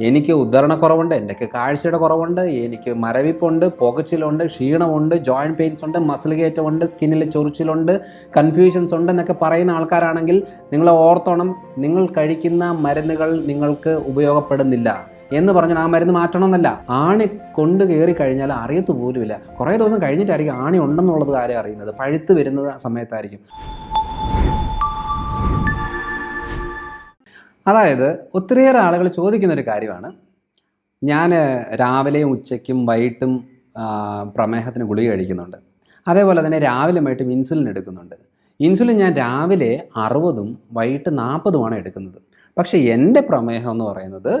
എനിക്ക് ഉദ്ധരണക്കുറവുണ്ട് എനിക്ക് കാഴ്ചയുടെ കുറവുണ്ട് എനിക്ക് മരവിപ്പുണ്ട് പുകച്ചിലുണ്ട് ക്ഷീണമുണ്ട് ജോയിന്റ് പെയിൻസ് ഉണ്ട് മസിൽ കയറ്റമുണ്ട് സ്കിന്നിൽ ചൊറിച്ചിലുണ്ട് കൺഫ്യൂഷൻസ് ഉണ്ട് എന്നൊക്കെ പറയുന്ന ആൾക്കാരാണെങ്കിൽ നിങ്ങൾ ഓർത്തോണം നിങ്ങൾ കഴിക്കുന്ന മരുന്നുകൾ നിങ്ങൾക്ക് ഉപയോഗപ്പെടുന്നില്ല എന്ന് പറഞ്ഞാൽ ആ മരുന്ന് മാറ്റണമെന്നല്ല. ആണി കൊണ്ട് കയറി കഴിഞ്ഞാൽ അറിയത്ത് പോലുമില്ല. കുറേ ദിവസം കഴിഞ്ഞിട്ടായിരിക്കും ആണി ഉണ്ടെന്നുള്ളത് കാര്യം അറിയുന്നത്? പഴുത്ത് വരുന്നത് സമയത്തായിരിക്കും. അതായത് ഒത്തിരിയേറെ ആളുകൾ ചോദിക്കുന്ന ഒരു കാര്യമാണ്. ഞാൻ രാവിലെയും ഉച്ചയ്ക്കും വൈകിട്ടും പ്രമേഹത്തിന് ഗുളിക കഴിക്കുന്നുണ്ട്. അതേപോലെ തന്നെ രാവിലെ വൈകിട്ടും ഇൻസുലിൻ എടുക്കുന്നുണ്ട്. ഇൻസുലിൻ ഞാൻ രാവിലെ അറുപതും വൈകിട്ട് നാൽപ്പതുമാണ് എടുക്കുന്നത്. പക്ഷേ എന്റെ പ്രമേഹം എന്ന് പറയുന്നത്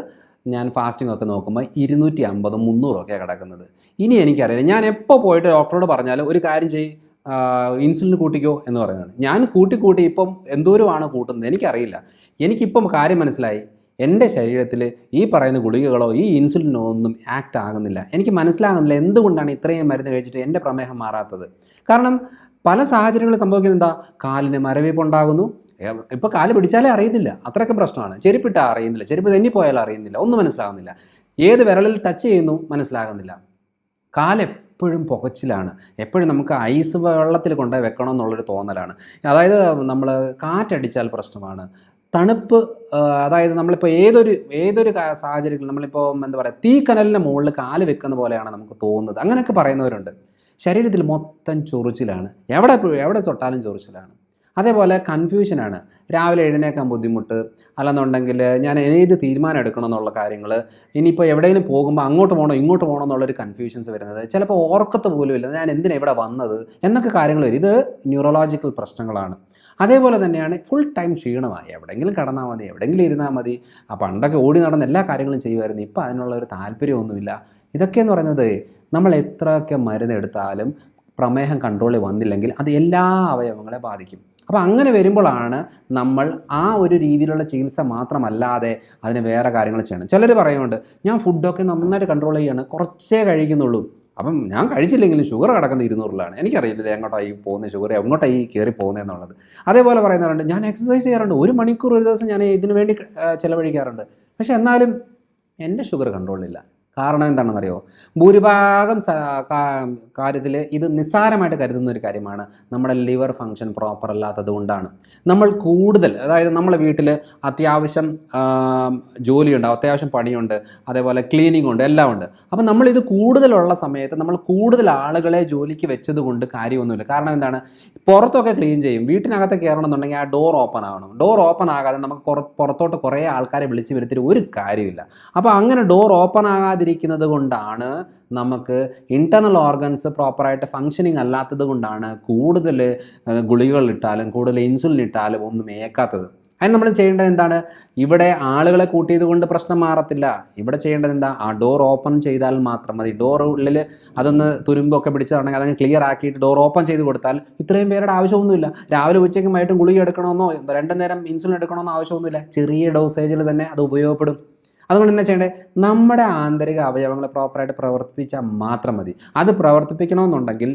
ഞാൻ ഫാസ്റ്റിംഗ് ഒക്കെ നോക്കുമ്പോൾ ഇരുന്നൂറ്റി അമ്പതും മുന്നൂറും ഒക്കെ കിടക്കുന്നത്. ഇനി എനിക്കറിയില്ല. ഞാൻ എപ്പോൾ പോയിട്ട് ഡോക്ടറോട് പറഞ്ഞാലും ഒരു കാര്യം ചെയ്യ്. ഇൻസുലിൻ കൂട്ടിക്കോ എന്ന് പറയുന്നത് ഞാൻ കൂട്ടി കൂട്ടി ഇപ്പം എന്തോരമാണ് കൂട്ടുന്നത് എനിക്കറിയില്ല. എനിക്കിപ്പം കാര്യം മനസ്സിലായി. എന്റെ ശരീരത്തിൽ ഈ പറയുന്ന ഗുളികകളോ ഈ ഇൻസുലിനോ ഒന്നും ആക്ട് ആകുന്നില്ല. എനിക്ക് മനസ്സിലാകുന്നില്ല എന്തുകൊണ്ടാണ് ഇത്രയും മരുന്ന് കഴിച്ചിട്ട് എന്റെ പ്രമേഹം മാറാത്തത്. കാരണം പല സാഹചര്യങ്ങളിൽ സംഭവിക്കുന്നത് എന്താ? കാലിന് മരവിപ്പുണ്ടാകുന്നു ഇപ്പോൾ കാൽ പിടിച്ചാലേ അറിയുന്നില്ല. അത്രയൊക്കെ പ്രശ്നമാണ്. ചെരുപ്പിട്ടാൽ അറിയുന്നില്ല. ചെരുപ്പ് തെന്നിപ്പോയാൽ അറിയുന്നില്ല. ഒന്നും മനസ്സിലാകുന്നില്ല. ഏത് വിരലിൽ ടച്ച് ചെയ്യുന്നു മനസ്സിലാകുന്നില്ല. കാലെപ്പോഴും പുകച്ചിലാണ്. എപ്പോഴും നമുക്ക് ഐസ് വെള്ളത്തിൽ കൊണ്ടുപോയി വെക്കണം എന്നുള്ളൊരു തോന്നലാണ്. അതായത് നമ്മൾ കാറ്റടിച്ചാൽ പ്രശ്നമാണ്. തണുപ്പ് അതായത് നമ്മളിപ്പോൾ ഏതൊരു ഏതൊരു സാഹചര്യത്തിൽ നമ്മളിപ്പോൾ എന്താ പറയുക തീക്കനലിന്റെ മുകളിൽ കാൽ വെക്കുന്ന പോലെയാണ് നമുക്ക് തോന്നുന്നത്. അങ്ങനെയൊക്കെ പറയുന്നവരുണ്ട്. ശരീരത്തിൽ മൊത്തം ചൊറിച്ചിലാണ്. എവിടെ എവിടെ തൊട്ടാലും ചൊറിച്ചിലാണ്. അതേപോലെ കൺഫ്യൂഷനാണ് രാവിലെ എഴുന്നേക്കാൻ ബുദ്ധിമുട്ട് അല്ലെന്നുണ്ടെങ്കിൽ ഞാൻ ഏത് തീരുമാനം എടുക്കണം എന്നുള്ള കാര്യങ്ങൾ ഇനിയിപ്പോൾ എവിടെയെങ്കിലും പോകുമ്പോൾ അങ്ങോട്ട് പോകണോ ഇങ്ങോട്ട് പോകണോ എന്നുള്ളൊരു കൺഫ്യൂഷൻസ് വരുന്നത്. ചിലപ്പോൾ ഓർക്കത്ത് പോലും ഇല്ല ഞാൻ എന്തിനാണ് ഇവിടെ വന്നത് എന്നൊക്കെ കാര്യങ്ങൾ വരും. ഇത് ന്യൂറോളജിക്കൽ പ്രശ്നങ്ങളാണ്. അതേപോലെ തന്നെയാണ് ഫുൾ ടൈം ക്ഷീണമായി. എവിടെയെങ്കിലും കടന്നാൽ മതി എവിടെയെങ്കിലും ഇരുന്നാൽ മതി. ആ പണ്ടൊക്കെ ഓടി നടന്ന എല്ലാ കാര്യങ്ങളും ചെയ്യുമായിരുന്നു. ഇപ്പോൾ അതിനുള്ള ഒരു താല്പര്യമൊന്നുമില്ല. ഇതൊക്കെയെന്ന് പറയുന്നത് നമ്മൾ എത്രയൊക്കെ മരുന്നെടുത്താലും പ്രമേഹം കൺട്രോളിൽ വന്നില്ലെങ്കിൽ അത് എല്ലാ അവയവങ്ങളെ ബാധിക്കും. അപ്പോൾ അങ്ങനെ വരുമ്പോഴാണ് നമ്മൾ ആ ഒരു രീതിയിലുള്ള ചികിത്സ മാത്രമല്ലാതെ അതിന് വേറെ കാര്യങ്ങൾ ചെയ്യണം ചിലർ പറയുന്നുണ്ട് ഞാൻ ഫുഡൊക്കെ നന്നായിട്ട് കൺട്രോൾ ചെയ്യാണ് കുറച്ചേ കഴിക്കുന്നുള്ളൂ. അപ്പം ഞാൻ കഴിച്ചില്ലെങ്കിലും ഷുഗർ കിടക്കുന്ന ഇരുന്നൂറിലാണ്. എനിക്കറിയില്ല എങ്ങോട്ടായി പോകുന്ന ഷുഗർ എങ്ങോട്ടായി കയറി പോകുന്നത് എന്നുള്ളത്. അതേപോലെ പറയുന്നവരുണ്ട് ഞാൻ എക്സസൈസ് ചെയ്യാറുണ്ട് ഒരു മണിക്കൂർ ഒരു ദിവസം ഞാൻ ഇതിനു വേണ്ടി ചിലവഴിക്കാറുണ്ട്. പക്ഷേ എന്നാലും എന്റെ ഷുഗർ കൺട്രോളിലില്ല കാരണം എന്താണെന്നറിയോ? ഭൂരിഭാഗം കാര്യത്തിൽ ഇത് നിസ്സാരമായിട്ട് കരുതുന്ന ഒരു കാര്യമാണ്. നമ്മുടെ ലിവർ ഫങ്ഷൻ പ്രോപ്പർ അല്ലാത്തത് കൊണ്ടാണ്. നമ്മൾ കൂടുതൽ അതായത് നമ്മളെ വീട്ടിൽ അത്യാവശ്യം ജോലിയുണ്ട് അത്യാവശ്യം പണിയുണ്ട് അതേപോലെ ക്ലീനിങ് ഉണ്ട് എല്ലാം ഉണ്ട്. അപ്പം നമ്മളിത് കൂടുതലുള്ള സമയത്ത് നമ്മൾ കൂടുതൽ ആളുകളെ ജോലിക്ക് വെച്ചത് കൊണ്ട് കാര്യമൊന്നുമില്ല. കാരണം എന്താണ്? പുറത്തൊക്കെ ക്ലീൻ ചെയ്യും. വീട്ടിനകത്ത് കയറണമെന്നുണ്ടെങ്കിൽ ആ ഡോർ ഓപ്പൺ ആവണം. ഡോർ ഓപ്പൺ ആകാതെ നമുക്ക് പുറത്തോട്ട് കുറേ ആൾക്കാരെ വിളിച്ച് വരുത്തിയിട്ട് ഒരു കാര്യമില്ല. അപ്പോൾ അങ്ങനെ ഡോർ ഓപ്പൺ ആകാതിരിക്കുന്നത് കൊണ്ടാണ് നമുക്ക് ഇന്റർണൽ ഓർഗൻസ് പ്രോപ്പറായിട്ട് ഫങ്ഷനിങ് അല്ലാത്തത് കൊണ്ടാണ് കൂടുതൽ ഗുളികകൾ ഇട്ടാലും കൂടുതൽ ഇൻസുലിൻ ഇട്ടാലും ഒന്നും ഏക്കാത്തത്. അതിന് നമ്മൾ ചെയ്യേണ്ടത് എന്താണ്? ഇവിടെ ആളുകളെ കൂട്ടിയത് കൊണ്ട് പ്രശ്നം മാറത്തില്ല. ഇവിടെ ചെയ്യേണ്ടത് എന്താ? ആ ഡോർ ഓപ്പൺ ചെയ്താൽ മാത്രം മതി. ഡോർ ഉള്ളിൽ അതൊന്ന് തുരുമ്പൊക്കെ പിടിച്ചതാണെങ്കിൽ അതങ്ങ് ക്ലിയർ ആക്കിയിട്ട് ഡോർ ഓപ്പൺ ചെയ്ത് കൊടുത്താൽ ഇത്രയും പേരുടെ ആവശ്യമൊന്നുമില്ല. രാവിലെ ഉച്ചയ്ക്കും വൈകിട്ടും ഗുളിക എടുക്കണമെന്നോ രണ്ടു നേരം ഇൻസുലിൻ എടുക്കണമെന്നോ ആവശ്യമൊന്നുമില്ല. ചെറിയ ഡോസേജിൽ തന്നെ അത് ഉപയോഗപ്പെടും. അതുകൊണ്ട് എന്താ ചെയ്യേണ്ടത് നമ്മുടെ ആന്തരിക അവയവങ്ങളെ പ്രോപ്പറായിട്ട് പ്രവർത്തിപ്പിച്ചാൽ മാത്രം മതി. അത് പ്രവർത്തിപ്പിക്കണമെന്നുണ്ടെങ്കിൽ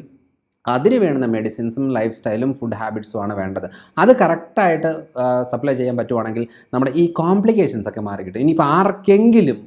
അതിന് വേണ്ടുന്ന മെഡിസിൻസും ലൈഫ് സ്റ്റൈലും ഫുഡ് ഹാബിറ്റ്സും ആണ് വേണ്ടത്. അത് കറക്റ്റായിട്ട് സപ്ലൈ ചെയ്യാൻ പറ്റുവാണെങ്കിൽ നമ്മുടെ ഈ കോംപ്ലിക്കേഷൻസ് ഒക്കെ മാറി കിട്ടും ഇനിയിപ്പോൾ ആർക്കെങ്കിലും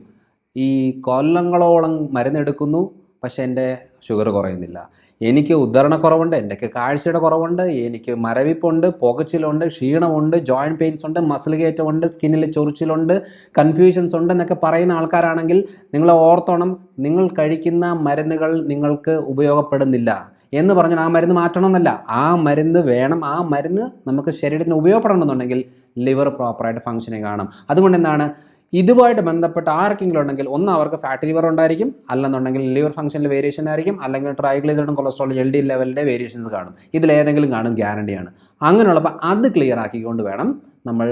ഈ കൊല്ലങ്ങളോളം മരുന്നെടുക്കുന്നു പക്ഷേ എന്റെ ഷുഗർ കുറയുന്നില്ല. എനിക്ക് ഉദ്ധരണക്കുറവുണ്ട് എന്റെയൊക്കെ കാഴ്ചയുടെ കുറവുണ്ട് എനിക്ക് മരവിപ്പുണ്ട് പുകച്ചിലുണ്ട് ക്ഷീണമുണ്ട് ജോയിന്റ് പെയിൻസ് ഉണ്ട് മസിൽ കയറ്റമുണ്ട് സ്കിന്നിൽ ചൊറിച്ചിലുണ്ട് കൺഫ്യൂഷൻസ് ഉണ്ട് എന്നൊക്കെ പറയുന്ന ആൾക്കാരാണെങ്കിൽ നിങ്ങൾ ഓർത്തോണം നിങ്ങൾ കഴിക്കുന്ന മരുന്നുകൾ നിങ്ങൾക്ക് ഉപയോഗപ്പെടുന്നില്ല എന്ന് പറഞ്ഞാൽ ആ മരുന്ന് മാറ്റണമെന്നല്ല. ആ മരുന്ന് വേണം ആ മരുന്ന് നമുക്ക് ശരീരത്തിന് ഉപയോഗപ്പെടണമെന്നുണ്ടെങ്കിൽ ലിവർ പ്രോപ്പറായിട്ട് ഫങ്ഷനിങ് കാണും. അതുകൊണ്ട് എന്താണ്? ഇതുമായിട്ട് ബന്ധപ്പെട്ട് ആർക്കെങ്കിലും ഉണ്ടെങ്കിൽ ഒന്ന് അവർക്ക് ഫാറ്റ് ലിവർ ഉണ്ടായിരിക്കും. അല്ലെന്നുണ്ടെങ്കിൽ ലിവർ ഫംഗ്ഷനിൽ വേരിയേഷൻ ആയിരിക്കും. അല്ലെങ്കിൽ ട്രൈഗ്ലൈസൈഡും കൊളസ്ട്രോൾ എൽ ഡി ലെവലിന്റെ വേരിയേഷൻസ് കാണും. ഇതിലേതെങ്കിലും കാണും ഗ്യാരണ്ടിയാണ് അങ്ങനെയുള്ളപ്പോൾ അത് ക്ലിയർ ആക്കിക്കൊണ്ട് വേണം നമ്മൾ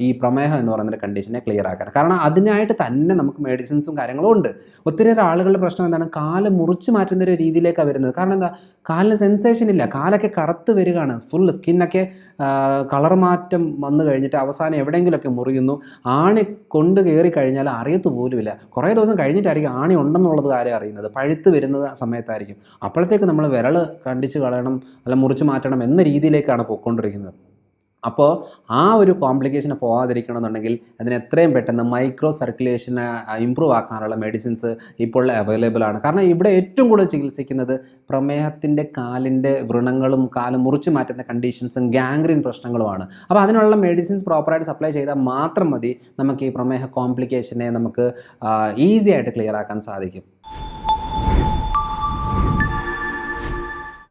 ഈ പ്രമേഹം എന്ന് പറയുന്ന കണ്ടീഷനെ ക്ലിയർ ആക്കാൻ. കാരണം അതിനായിട്ട് തന്നെ നമുക്ക് മെഡിസിൻസും കാര്യങ്ങളും ഉണ്ട്. ഒത്തിരിയേറെ ആളുകളുടെ പ്രശ്നം എന്താണ്? കാൽ മുറിച്ച് മാറ്റുന്ന ഒരു രീതിയിലേക്കാണ് വരുന്നത്. കാരണം എന്താ? കാലിന് സെൻസേഷൻ ഇല്ല. കാലൊക്കെ കറുത്ത് വരികയാണ്. ഫുൾ സ്കിന്നൊക്കെ കളർ മാറ്റം വന്നു കഴിഞ്ഞിട്ട് അവസാനം എവിടെയെങ്കിലുമൊക്കെ മുറിയുന്നു. ആണി കൊണ്ട് കയറി കഴിഞ്ഞാൽ അറിയത്ത് പോലുമില്ല കുറേ ദിവസം കഴിഞ്ഞിട്ടായിരിക്കും ആണി ഉണ്ടെന്നുള്ളത് കാര്യം അറിയുന്നത്? പഴുത്ത് വരുന്ന സമയത്തായിരിക്കും. അപ്പോഴത്തേക്ക് നമ്മൾ വിരൽ കണ്ടിച്ച് കളയണം അല്ല മുറിച്ച് മാറ്റണം എന്ന രീതിയിലേക്കാണ് പോയിക്കൊണ്ടിരിക്കുന്നത്. അപ്പോൾ ആ ഒരു കോംപ്ലിക്കേഷന് പോകാതിരിക്കണമെന്നുണ്ടെങ്കിൽ അതിന് എത്രയും പെട്ടെന്ന് മൈക്രോ സർക്കുലേഷനെ ഇമ്പ്രൂവ് ആക്കാനുള്ള മെഡിസിൻസ് ഇപ്പോൾ അവൈലബിൾ ആണ്. കാരണം ഇവിടെ ഏറ്റവും കൂടുതൽ ചികിത്സിക്കുന്നത് പ്രമേഹത്തിന്റെ കാലിന്റെ വ്രണങ്ങളും കാൽ മുറിച്ചു മാറ്റുന്ന കണ്ടീഷൻസും ഗാംഗ്രീൻ പ്രശ്നങ്ങളുമാണ്. അപ്പോൾ അതിനുള്ള മെഡിസിൻസ് പ്രോപ്പറായിട്ട് സപ്ലൈ ചെയ്താൽ മാത്രം മതി നമുക്ക് ഈ പ്രമേഹ കോംപ്ലിക്കേഷനെ നമുക്ക് ഈസി ആയിട്ട് ക്ലിയർ ആക്കാൻ സാധിക്കും.